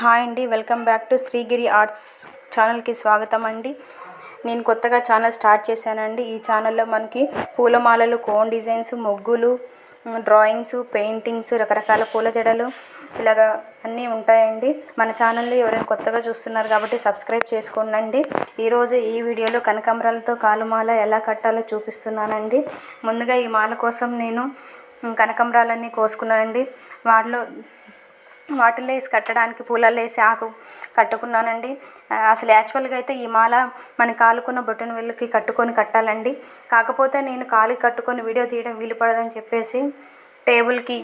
Hi అండి welcome back to Shrigiri arts ఛానల్కి స్వాగతం అండి. నేను కొత్తగా ఛానల్ స్టార్ట్ చేశానండి. ఈ ఛానల్లో మనకి పూలమాలలు కోన్ డిజైన్స్ ముగ్గులు డ్రాయింగ్స్ పెయింటింగ్స్ రకరకాల పూల జడలు ఇలాగా అన్నీ ఉంటాయండి. మన ఛానల్లో ఎవరైనా కొత్తగా చూస్తున్నారు కాబట్టి సబ్స్క్రైబ్ చేసుకోండి ఈరోజు ఈ వీడియోలో కనకాంబరాలతో కాలుమాల ఎలా కట్టాలో చూపిస్తున్నానండి. ముందుగా ఈ మాల కోసం నేను కనకాంబరాలన్నీ కోసుకున్నానండి. వాటిలో వాటిల్లో వేసి కట్టడానికి పూలల్లో వేసి ఆకు కట్టుకున్నానండి. అసలు యాక్చువల్గా అయితే ఈ మాల మన కాలుకున్న బొట్టన వేళ్ళకి కట్టుకొని కట్టాలండి. కాకపోతే నేను కాలుకి కట్టుకొని వీడియో తీయడం వీలు పడదని చెప్పేసి టేబుల్కి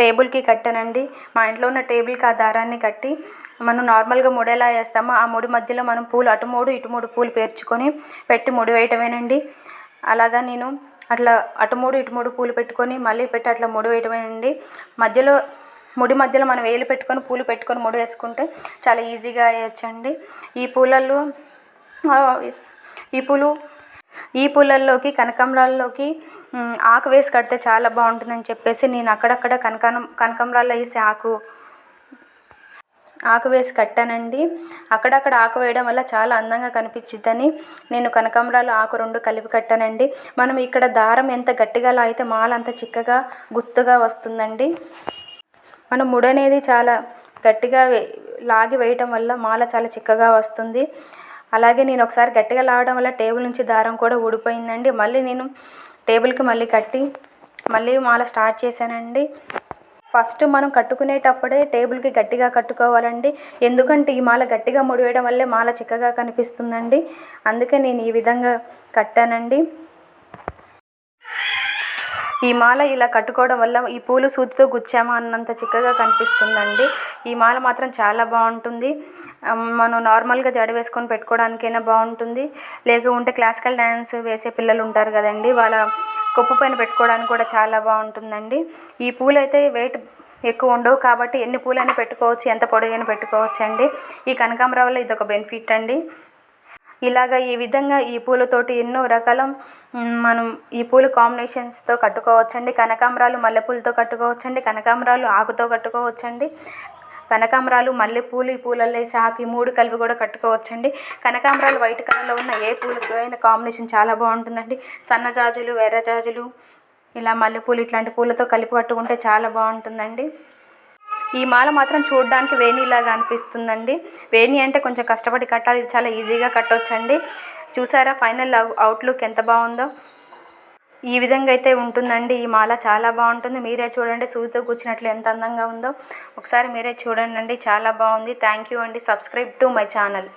టేబుల్కి కట్టానండి. మా ఇంట్లో ఉన్న టేబుల్కి ఆ దారాన్ని కట్టి మనం నార్మల్గా మూడేలా వేస్తాము వేస్తామో. ఆ ముడి మధ్యలో మనం పూలు అటు మూడు ఇటు మూడు పూలు పేర్చుకొని పెట్టి ముడి వేయటమేనండి. అలాగా నేను అట్లా అటు మూడు ఇటు మూడు పూలు పెట్టుకొని మళ్ళీ పెట్టి అట్లా ముడి వేయటమేనండి. మధ్యలో ముడి మధ్యలో మనం వేలు పెట్టుకొని పూలు పెట్టుకొని ముడి వేసుకుంటే చాలా ఈజీగా వేయచ్చండి. ఈ పూలల్లో ఈ పూలు ఈ పూలల్లోకి కనకాంబరాల్లోకి ఆకు వేసి కడితే చాలా బాగుంటుందని చెప్పేసి నేను అక్కడక్కడ కనకాం కనకాంబరాల్లో వేసి ఆకు ఆకు వేసి కట్టానండి. అక్కడక్కడ ఆకు వేయడం వల్ల చాలా అందంగా కనిపించిద్దని నేను కనకాంబరాలు ఆకు రెండు కలిపి కట్టానండి. మనం ఇక్కడ దారం ఎంత గట్టిగా లాగితే మాల అంత చిక్కగా గుత్తుగా వస్తుందండి. మనం ముడి అనేది చాలా గట్టిగా లాగి వేయటం వల్ల మాల చాలా చిక్కగా వస్తుంది. అలాగే నేను ఒకసారి గట్టిగా లాగడం వల్ల టేబుల్ నుంచి దారం కూడా ఊడిపోయిందండి. మళ్ళీ నేను టేబుల్కి మళ్ళీ కట్టి మళ్ళీ మాల స్టార్ట్ చేశానండి. ఫస్ట్ మనం కట్టుకునేటప్పుడే టేబుల్కి గట్టిగా కట్టుకోవాలండి. ఎందుకంటే ఈ మాల గట్టిగా ముడివేయడం వల్లే మాల చిక్కగా కనిపిస్తుందండి. అందుకే నేను ఈ విధంగా కట్టానండి. ఈ మాల ఇలా కట్టుకోవడం వల్ల ఈ పూలు సూదితో గుచ్చామా అన్నంత చిక్కగా కనిపిస్తుందండి. ఈ మాల మాత్రం చాలా బాగుంటుంది. మనం నార్మల్గా జడ వేసుకొని పెట్టుకోవడానికైనా బాగుంటుంది. లేకుంటే క్లాసికల్ డ్యాన్స్ వేసే పిల్లలు ఉంటారు కదండి వాళ్ళ కొప్పు పైన పెట్టుకోవడానికి కూడా చాలా బాగుంటుందండి. ఈ పూలు అయితే వెయిట్ ఎక్కువ ఉండవు కాబట్టి ఎన్ని పూలైనా పెట్టుకోవచ్చు ఎంత పొడుగైనా పెట్టుకోవచ్చు అండి ఈ కనకాంబరం వల్ల ఇది ఒక బెనిఫిట్ అండి. ఇలాగ ఈ విధంగా ఈ పూలతోటి ఎన్నో రకాల మనం ఈ పూల కాంబినేషన్స్తో కట్టుకోవచ్చండి. కనకాంబరాలు మల్లెపూలతో కట్టుకోవచ్చండి. కనకాంబరాలు ఆకుతో కట్టుకోవచ్చండి. కనకాంబరాలు మల్లెపూలు ఈ పూలల్లో వేసి ఆకు ఈ మూడు కలిపి కూడా కట్టుకోవచ్చండి. కనకాంబరాలు వైట్ కలర్లో ఉన్న ఏ పూలతో అయినా కాంబినేషన్ చాలా బాగుంటుందండి. సన్నజాజులు ఎర్రజాజులు ఇలా మల్లెపూలు ఇట్లాంటి పూలతో కలిపి కట్టుకుంటే చాలా బాగుంటుందండి. ఈ మాల మాత్రం చూడడానికి వేణిలాగా అనిపిస్తుందండి. వేణి అంటే కొంచెం కష్టపడి కట్టాలి. ఇది చాలా ఈజీగా కట్టవచ్చండి చూసారా ఫైనల్ అవుట్లుక్ ఎంత బాగుందో. ఈ విధంగా అయితే ఉంటుందండి. ఈ మాల చాలా బాగుంటుంది. మీరే చూడండి. సూదితో కూర్చున్నట్లు ఎంత అందంగా ఉందో. ఒకసారి మీరే చూడండి. చాలా బాగుంది. థ్యాంక్ యూ అండి. Subscribe to my channel.